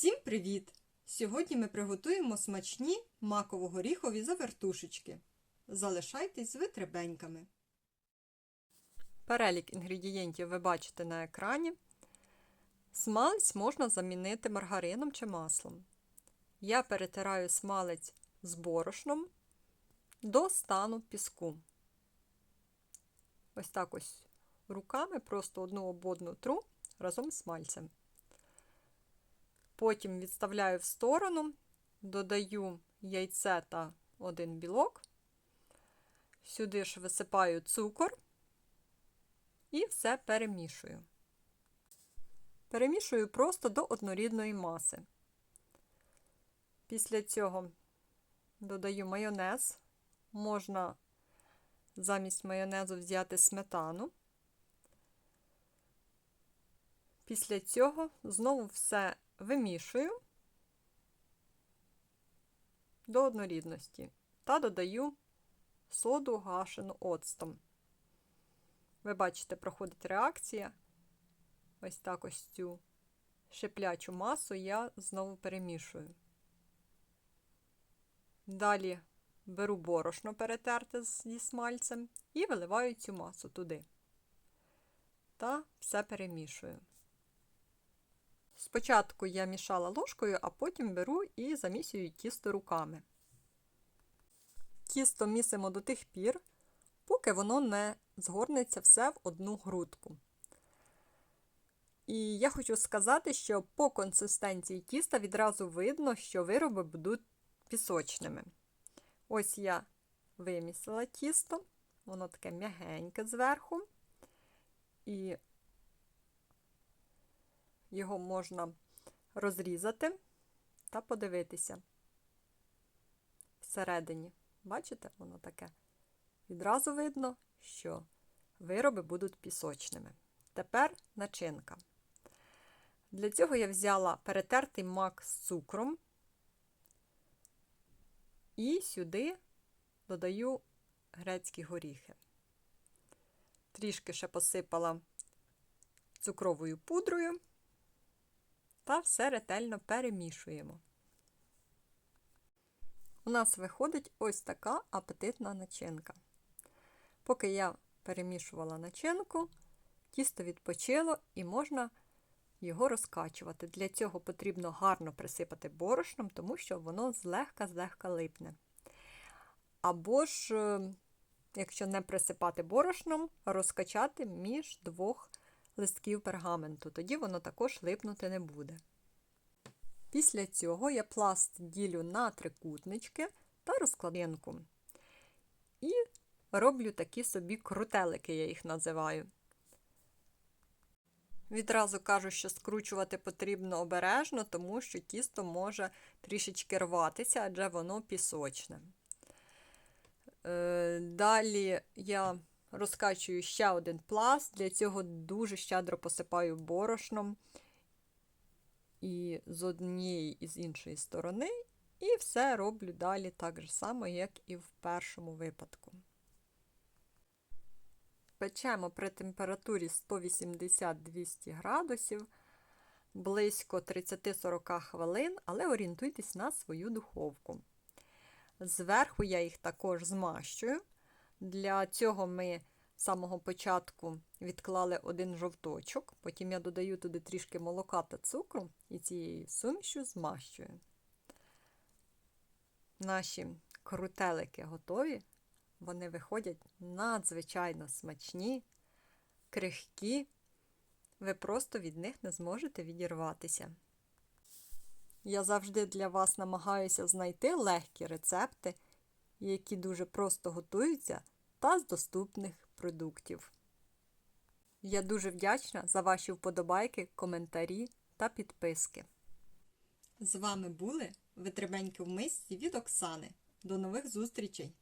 Всім привіт! Сьогодні ми приготуємо смачні маково-горіхові завертушечки. Залишайтесь з витребеньками. Перелік інгредієнтів ви бачите на екрані. Смалець можна замінити маргарином чи маслом. Я перетираю смалець з борошном до стану піску. Ось так ось руками просто одну об одну тру разом з смальцем. Потім відставляю в сторону, додаю яйце та один білок. Сюди ж висипаю цукор і все перемішую. Перемішую просто до однорідної маси. Після цього додаю майонез. Можна замість майонезу взяти сметану. Після цього знову все вимішую до однорідності та додаю соду гашену оцтом. Ви бачите, проходить реакція. Ось так ось цю шиплячу масу я знову перемішую. Далі беру борошно перетерте зі смальцем і виливаю цю масу туди. Та все перемішую. Спочатку я мішала ложкою, а потім беру і замісюю тісто руками. Тісто місимо до тих пір, поки воно не згорнеться все в одну грудку. І я хочу сказати, що по консистенції тіста відразу видно, що вироби будуть пісочними. Ось я вимісила тісто, воно таке м'ягеньке зверху. І його можна розрізати та подивитися всередині. Бачите, воно таке. Відразу видно, що вироби будуть пісочними. Тепер начинка. Для цього я взяла перетертий мак з цукром і сюди додаю грецькі горіхи. Трішки ще посипала цукровою пудрою та все ретельно перемішуємо. У нас виходить ось така апетитна начинка. Поки я перемішувала начинку, тісто відпочило і можна його розкачувати. Для цього потрібно гарно присипати борошном, тому що воно злегка-злегка липне. Або ж, е, якщо не присипати борошном, розкачати між двох листків пергаменту, тоді воно також липнути не буде. Після цього я пласт ділю на трикутнички та розкладинку. І роблю такі собі крутелики, я їх називаю. Відразу кажу, що скручувати потрібно обережно, тому що тісто може трішечки рватися, адже воно пісочне. Е, далі я розкачую ще один пласт, для цього дуже щедро посипаю борошном і з однієї і з іншої сторони, і все роблю далі так же само, як і в першому випадку. Печемо при температурі 180-200 градусів близько 30-40 хвилин, але орієнтуйтесь на свою духовку. Зверху я їх також змащую. Для цього ми з самого початку відклали один жовточок, потім я додаю туди трішки молока та цукру і цією сумішю змащую. Наші крутелики готові. Вони виходять надзвичайно смачні, крихкі, ви просто від них не зможете відірватися. Я завжди для вас намагаюся знайти легкі рецепти, які дуже просто готуються та з доступних продуктів. Я дуже вдячна за ваші вподобайки, коментарі та підписки. З вами були Витребеньки в мисці від Оксани. До нових зустрічей!